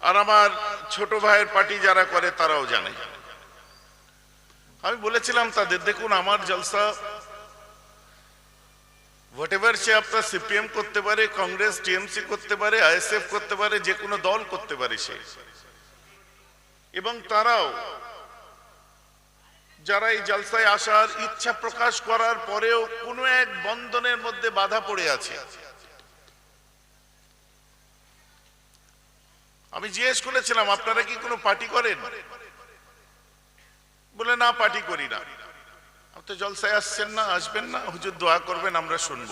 আর আমার ছোট ভাইয়ের পার্টি যারা করে, তারাও জানে। আমি বলেছিলাম তাদের, দেখুন, আমার জলসা হোয়াট এভার সে আপনার সিপিএম করতে পারে কংগ্রেস টিএমসি করতে পারে আইএসএফ করতে পারে, যে কোনো দল করতে পারে সে। এবং তারাও, যারা এই জলসায় আসার ইচ্ছা প্রকাশ করার পরেও কোনো এক বন্ধনের মধ্যে বাধা পড়ে আছে। আমি জিজ্ঞেস করেছিলাম, আপনারা কি কোনো পার্টি করেন? বলে, না, পার্টি করি না। আপনি জলসায় আসছেন না, আসবেন না, হুজুর দোয়া করবেন, আমরা শুনব।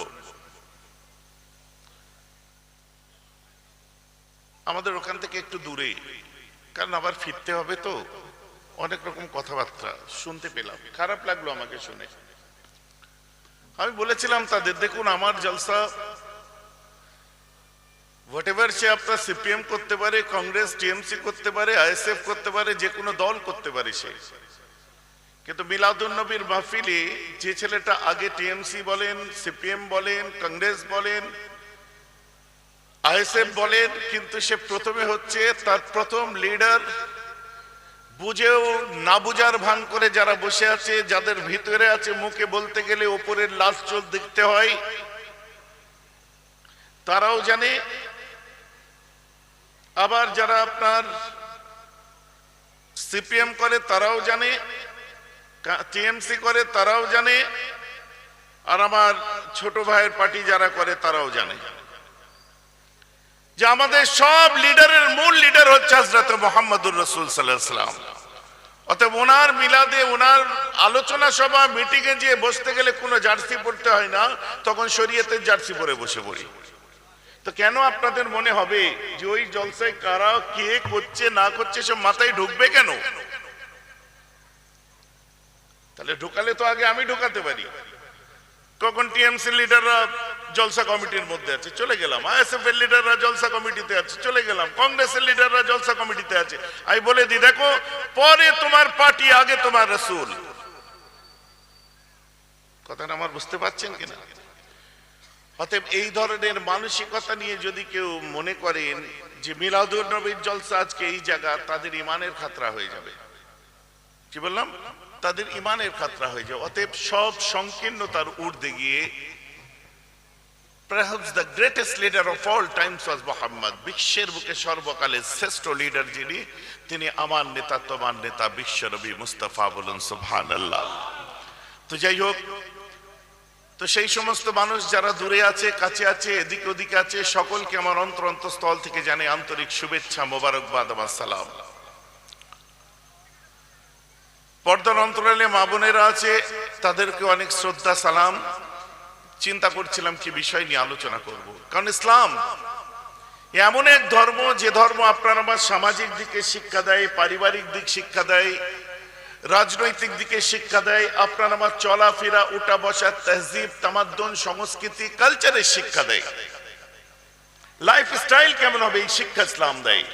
আমাদের ওখান থেকে একটু দূরে, কারণ আবার ফিরতে হবে তো। অনেক রকম কথাবার্তা শুনতে পেলাম, খারাপ লাগল আমাকে শুনে। আমি বলেছিলাম, তাদের দেখুন, আমার জলসা হোয়াট এভার সে আপনার সিপিএম করতে পারে কংগ্রেস টিএমসি করতে পারে আইএসএফ করতে পারে, যে কোনো দল করতে পারে সে। কিন্তু মিলাদুন নবীর মাহফিলে যে ছেলেটা আগে টিএমসি বলেন সিপিএম বলেন কংগ্রেস বলেন আইএসএফ বলেন, কিন্তু সে প্রথমে হচ্ছে তার প্রথম লিডার বুঝেও না বুঝার ভান করে যারা বসে আছে, যাদের ভিতরে আছে মুখে বলতে গেলে ওপরের লাশ চোল দেখতে হয়, তারাও জানে আবার যারা আপনার সিপিএম করে তারাও জানে টিএমসি করে তারাও জানে, আর আমার ছোট ভাইয়ের পার্টি যারা করে তারাও জানে। যে আমাদের সব লিডারের মূল লিডার হচ্ছে হজরত মোহাম্মদুর রসুল সাল্লাম অতএব ওনার মিলাদে, ওনার আলোচনা সভা, মিটিংয়ে যেয়ে বসতে গেলে কোনো জার্সি পড়তে হয় না, তখন শরীয়তের জার্সি পরে বসে পড়ি। তো কেন আপনাদের মনে হবে যে ওই জলসায় কারা কে করছে, না করছে সব মাথায় ঢুকবে কেন? তাহলে ঢুকালে তো আগে আমি ঢুকাতে পারি। কখন টিএমসি লিডাররা জলসা কমিটির মধ্যে আছে? চলে গেলাম। আইএসএফ এর লিডাররা জলসা কমিটিতে আছে? চলে গেলাম। কংগ্রেসের লিডাররা জলসা কমিটিতে আছে? আমি বলে দিই দেখো, পরে তোমার পার্টি, আগে তোমার রসুল। কথাটা আমার বুঝতে পারছেন কিনা? অতএব এই ধরনের মানসিকতা নিয়ে যদি কেউ মনে করেন যে মিলাদুর নবীর জলসা আজকে এই জায়গা, তাদের ইমানের খাতরা হয়ে যাবে। কি বললাম? তাদের ইমানের খাতরা হয়ে যাবে। অতএব সব সংকীর্ণতার ঊর্ধ্বে গিয়ে perhaps the greatest leader of all times was Muhammad, বিশ্বের বুকে সর্বকালের শ্রেষ্ঠ লিডার যিনি, তিনি আমার নেতা, তোমার নেতা বিশ্বনবী মুস্তাফা বলুন, সুবহানাল্লাহ। তো যাই হোক তো সেই সমস্ত মানুষ যারা দূরে আছে, কাছে আছে, এদিক ওদিকে আছে, সকলকে আমার অন্তর অন্তঃস্থল থেকে জানে আন্তরিক শুভেচ্ছা, মোবারকবাদ, আমার সালাম। পর্দার অন্তরালে মা বোনেরা আছে, তাদেরকে অনেক শ্রদ্ধা, সালাম। চিন্তা করছিলাম কি বিষয় নিয়ে আলোচনা করব। কারণ ইসলাম এমন এক ধর্ম, যে ধর্ম আপনার আমার সামাজিক দিকে শিক্ষা দেয়, পারিবারিক দিক শিক্ষা দেয় রাজনৈতিক দিকে শিক্ষা দেয়, আপনার আমার চলাফেরা উঠা বসা তহজিব, তামাদ্দন, সংস্কৃতি, কালচারের শিক্ষা দেয়। লাইফ স্টাইল কেমন হবে? এই শিক্ষা ইসলাম দেয়।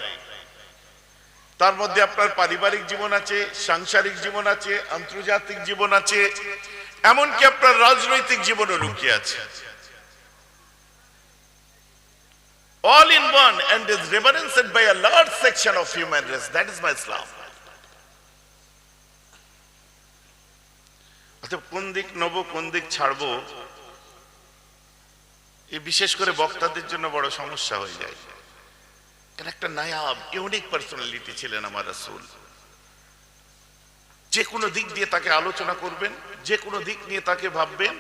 তার মধ্যে আপনার পারিবারিক জীবন আছে, সাংসারিক জীবন আছে, আন্তর্জাতিক জীবন আছে, এমনকি আপনার রাজনৈতিক জীবনও লুকিয়ে আছে। All in one and is reverenced by a large section of human race. That is my islam. অতএব কোন দিক নেব, কোন দিক ছাড়বো? এই বিশেষ করে বক্তাদের জন্য বড় সমস্যা হয়ে যায়। কারণ একটা নায়াব ইউনিক পার্সোনালিটি ছিলেন আমার রাসূল। যে কোনো দিক দিয়ে তাকে আলোচনা করবেন, যে কোনো দিক নিয়ে তাকে ভাববেন,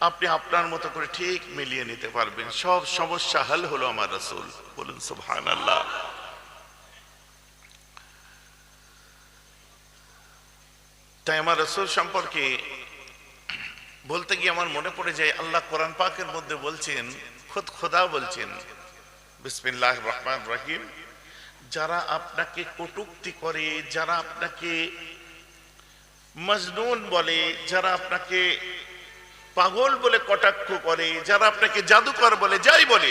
আপনি আপনার মতো করে ঠিক মিলিয়ে নিতে পারবেন। সব সমস্যা হল হলো আমার রাসূল। বলুন, সুবহানাল্লাহ। তাই আমার রসুল সম্পর্কে বলতে গিয়ে আমার মনে পড়ে যায়, আল্লাহ কোরআন পাকের মধ্যে বলছেন, খুদ খোদা বলছেন, বিসমিল্লাহ রহমান রহিম, যারা আপনাকে কটুক্তি করে, যারা আপনাকে মজনুন বলে, যারা আপনাকে পাগল বলে কটাক্ষ করে, যারা আপনাকে জাদুকর বলে, যাই বলে,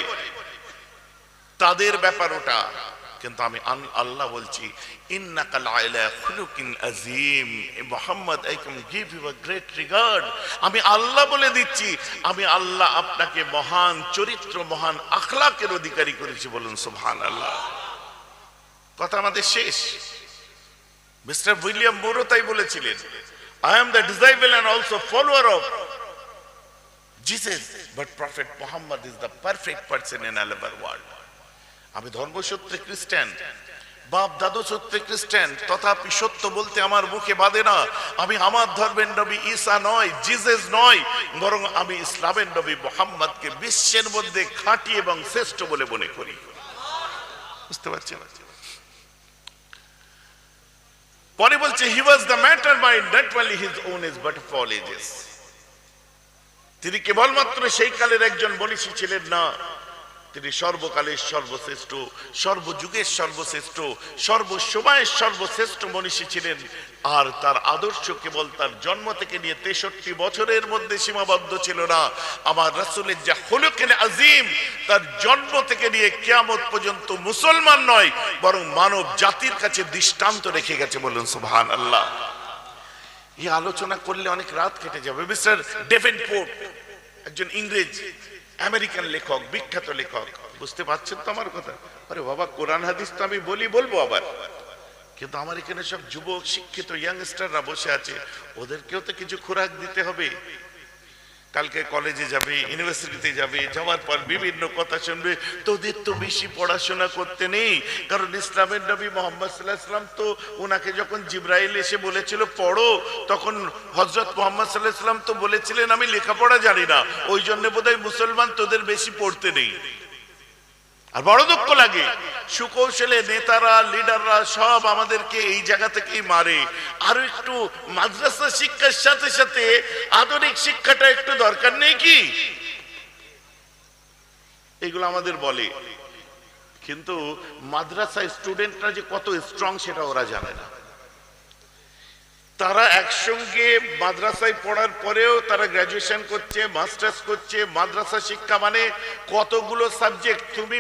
তাদের ব্যাপার ওটা। কিন্তু আমি আল্লাহ বলছি মোহাম্মদ আই গ্রেট আমি আল্লাহ বলে দিচ্ছি, আমি আল্লাহ আপনাকে মহান চরিত্র, মহান আখলাকের অধিকারী করেছি বলুন, সুবহানাল্লাহ। কথা আমাদের শেষ। মিস্টার উইলিয়াম মোরো তাই বলেছিলেন I am the disciple and also follower of Jesus but prophet Muhammad is the perfect person in over world আমি ধর্মসূত্রে খ্রিস্টান, বাপ দাদু সূত্রে খ্রিস্টান, তথাপি সত্য বলতে আমার মুখে বাঁধে না। আমি আমার ধর্মের নবী ঈসা নয় জিজেস নয়, বরং আমি ইসলামের নবী মোহাম্মদকে বিশ্বের মধ্যে খাঁটি এবং শ্রেষ্ঠ বলে মনে করি। বুঝতে পারছি পরে বলছে he was the matter mind not only his own is but fall ages তিনি কেবলমাত্র সেই কালের একজন মনীষী ছিলেন না তিনি সর্বকালের সর্বশ্রেষ্ঠ, সর্বযুগের সর্বশ্রেষ্ঠ, সর্বসময়ের সর্বশ্রেষ্ঠ মনীষী ছিলেন। আর তার আদর্শ কেবল তার জন্ম থেকে নিয়ে তেষট্টি বছরের মধ্যে সীমাবদ্ধ ছিল না। আমার রাসুলের যা হলুকেন আজিম, তার জন্ম থেকে নিয়ে কেয়ামত পর্যন্ত মুসলমান নয়, বরং মানব জাতির কাছে দৃষ্টান্ত রেখে গেছে বলুন সুবহান আল্লাহ এই আলোচনা করলে অনেক রাত কেটে যাবে। মিস্টার ডেভেন পোর্ট একজন ইংরেজ আমেরিকান লেখক, বিখ্যাত লেখক। বুঝতে পারছেন তো আমার কথা? আরে বাবা, কোরআন হাদিস তো আমি বলি, বলব আবার। কিন্তু আমার এখানে সব যুবক, শিক্ষিত ইয়াংস্টাররা বসে আছে, ওদেরকেও তো কিছু খোরাক দিতে হবে। কালকে কলেজে যাবে ইউনিভার্সিটিতে যাবে, যাওয়ার পর বিভিন্ন কথা শুনবে। তোদের তো বেশি পড়াশোনা করতে নেই। কারণ ইসলামের নবী মোহাম্মদ সাল্লাহ তো ওনাকে যখন জিব্রাইল এসে বলেছিল, পড়ো, তখন হজরত মোহাম্মদ সাল্লাহ তো বলেছিলেন, আমি লেখাপড়া জানি না। ওই জন্য বোধহয় মুসলমান তোদের বেশি পড়তে নেই। আর বড় দুঃখ লাগে। সুকৌশলে নেতারা, লিডাররা সব আমাদেরকে এই জায়গা থেকেই মারে। আরও একটু মাদ্রাসা শিক্ষার সাথে সাথে আধুনিক শিক্ষাটা একটু দরকার, নেই কি? এগুলো আমাদের বলে। কিন্তু মাদ্রাসা স্টুডেন্টরা যে কত স্ট্রং সেটা ওরা জানে না। তারা একসঙ্গে মাদ্রাসায় পড়ার পরেও তারা গ্রাজুয়েশন করছে মাস্টার্স করছে, মাদ্রাসা শিক্ষা মানে কতগুলো সাবজেক্ট তুমি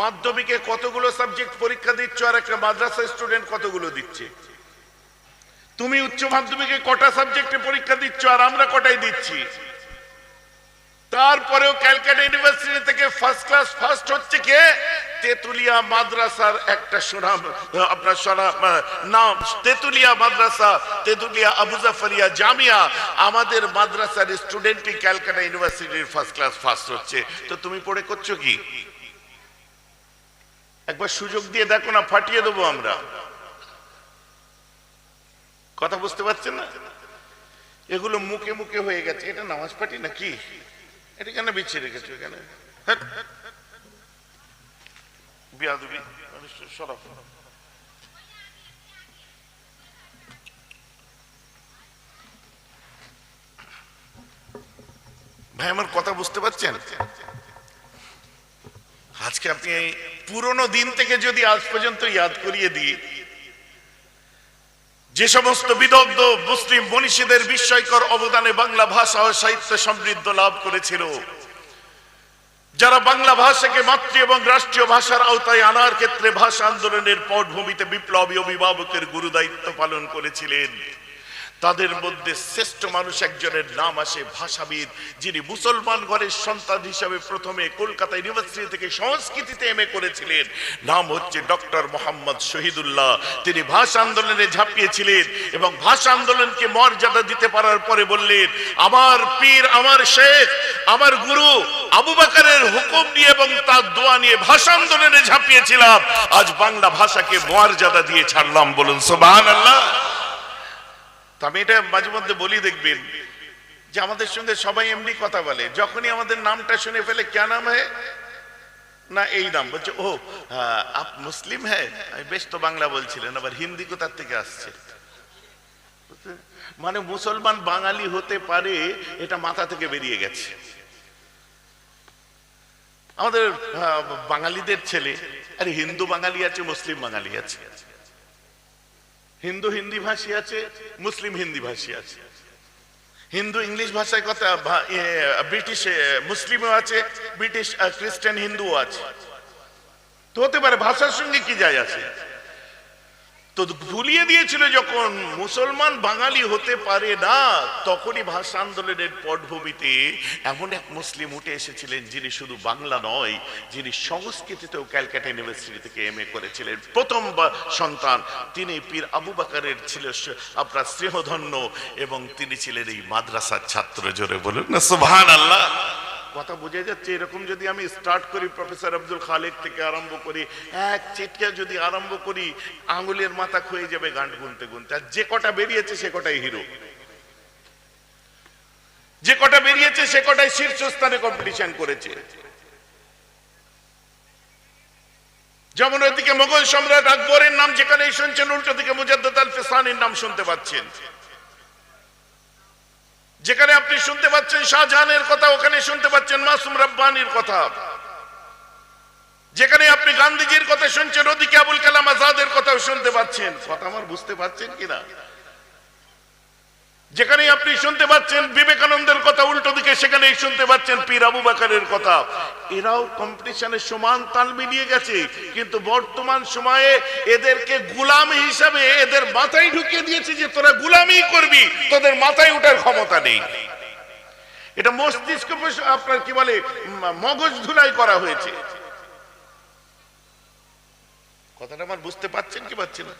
মাধ্যমিকে কতগুলো সাবজেক্ট পরীক্ষা দিচ্ছ আর একটা মাদ্রাসা স্টুডেন্ট কতগুলো দিচ্ছে? তুমি উচ্চ মাধ্যমিকে কটা সাবজেক্টে পরীক্ষা দিচ্ছ আর আমরা কটাই দিচ্ছি? তারপরেও ক্যালকাটা ইউনিভার্সিটি থেকে ফার্স্ট ক্লাস ফার্স্ট হচ্ছে কে? তেতুলিয়া মাদ্রাসার একটা সুনাম, আপনার নাম, তেতুলিয়া মাদ্রাসা, তেতুলিয়া আবু জাফরিয়া জামিয়া। আমাদের মাদ্রাসার স্টুডেন্টই ক্যালকাটা ইউনিভার্সিটির ফার্স্ট ক্লাস ফার্স্ট হচ্ছে। তো তুমি পড়ে করছ কি? একবার সুযোগ দিয়ে দেখো না, ফাটিয়ে দেবো আমরা। কথা বুঝতে পারছেন না? এগুলো মুখে মুখে হয়ে গেছে। এটা নামাজ পাটি নাকি? এটা কেন বিছিয়ে রেখেছো এখানে? সরব ভাই, আমার কথা বুঝতে পারছেন? আজকে আপনি পুরনো দিন থেকে যদি আজ পর্যন্ত ইয়াদ করিয়ে দিই, যে সমস্ত বিদগ্ধ মুসলিম মনীষীদের বিস্ময়কর অবদানে বাংলা ভাষা ও সাহিত্য সমৃদ্ধ লাভ করেছিল, যারা বাংলা ভাষাকে মাতৃ এবং রাষ্ট্রীয় ভাষার আওতায় আনার ক্ষেত্রে ভাষা আন্দোলনের পটভূমিতে বিপ্লবী অভিভাবকের গুরু দায়িত্ব পালন করেছিলেন। তাদের মধ্যে শ্রেষ্ঠ মানুষ একজনের নাম আসে ভাষাবিদ, যিনি মুসলমান ঘরের সন্তান হিসাবে প্রথমে কলকাতা ইউনিভার্সিটি থেকে সংস্কৃতিতে এমএ করেছিলেন। নাম হচ্ছে ডক্টর মোহাম্মদ শহীদুল্লাহ। তিনি ভাষা আন্দোলনে ঝাঁপিয়েছিলেন এবং ভাষা আন্দোলনকে মর্যাদা দিতে পারার পরে বললেন, আমার পীর, আমার শেখ, আমার গুরু আবু বাকারের হুকুম নিয়ে এবং তার দোয়া নিয়ে ভাষা আন্দোলনে ঝাঁপিয়েছিলাম। আজ বাংলা ভাষাকে মর্যাদা দিয়ে ছাড়লাম। বলুন সোবাহান আল্লাহ তো আমি এটা মাঝে মধ্যে বলি দেখবেন যে আমাদের সঙ্গে সবাই এমনি কথা বলে। যখনই আমাদের নামটা শুনে ফেলে কে নাম হ্যাঁ না, এই নাম। বলছে ও আপ মুসলিম হ্যাঁ বেশ তো বাংলা বলছিলেন, আবার হিন্দি কোথার থেকে আসছে? মানে মুসলমান বাঙালি হতে পারে, এটা মাথা থেকে বেরিয়ে গেছে। আমাদের বাঙালিদের ছেলে, আরে হিন্দু বাঙালি আছে, মুসলিম বাঙালি আছে। হিন্দু হিন্দি ভাষী আছে, মুসলিম হিন্দি ভাষী আছে। হিন্দু ইংলিশ ভাষায় কথা ব্রিটিশ মুসলিমও আছে, ব্রিটিশ খ্রিস্টান হিন্দুও আছে। তো হতে পারে ভাষার সঙ্গে কি যায় আছে? তো ভুলিয়ে দিয়েছিল যখন মুসলমান বাঙালি হতে পারে না, তখনই ভাষা আন্দোলনের পটভূমিতে এমন এক মুসলিম উঠে এসেছিলেন যিনি শুধু বাংলা নয়, যিনি সংস্কৃতিতেও ক্যালকাটা ইউনিভার্সিটি থেকে এম করেছিলেন। প্রথম সন্তান তিনি পীর আবু বাকারের ছিল আপনার স্নেহধন্য এবং তিনি ছিলেন এই মাদ্রাসার ছাত্র, জোরে বলুন না সুবহান আল্লাহ কথা বোঝা যাচ্ছে, এরকম যদি আমি স্টার্ট করি প্রফেসর আব্দুল খালেক থেকে আরম্ভ করি, এক চিটকে যদি আরম্ভ করি, আঙুলের মাথা ক্ষয়ে যাবে, গান গুনতে গুনতে। আর যে কটা বেরিয়েছে, সে কটাই হিরো যে কটা বেরিয়েছে, সে কটাই শীর্ষস্থানে কম্পিটিশন করেছে। যেমন ওইদিকে মোগল সম্রাট আকবরের নাম যেখানে শুনছেন, উল্টো দিকে মুজাদ্দদ আল নাম শুনতে পাচ্ছেন। যেখানে আপনি শুনতে পাচ্ছেন শাহজাহানের কথা, ওখানে শুনতে পাচ্ছেন মাসুম রব্বানির কথা। যেখানে আপনি গান্ধীজির কথা শুনছেন, ওদিকে আবুল কালাম আজাদের কথাও শুনতে পাচ্ছেন। কথা আমার বুঝতে পারছেন কিনা? যেখানে আপনি শুনতে পাচ্ছেন বিবেকানন্দের কথা, উল্টো দিকে সেখানেই শুনতে পাচ্ছেন পীর আবু বাকারের কথা। এরাও কম্পিটিশনের সমান তাল মিলিয়ে গেছে, কিন্তু বর্তমান সময়ে এদেরকে গুলাম হিসাবে এদের মাথায় ঢুকিয়ে দিয়েছে যে তোরা গুলামি করবি, তোদের মাথায় ওঠার ক্ষমতা নেই। এটা মস্তিষ্ক আপনার কি বলে মগজ ধুলাই করা হয়েছে। কথাটা আমার বুঝতে পারছেন কি পাচ্ছেন না?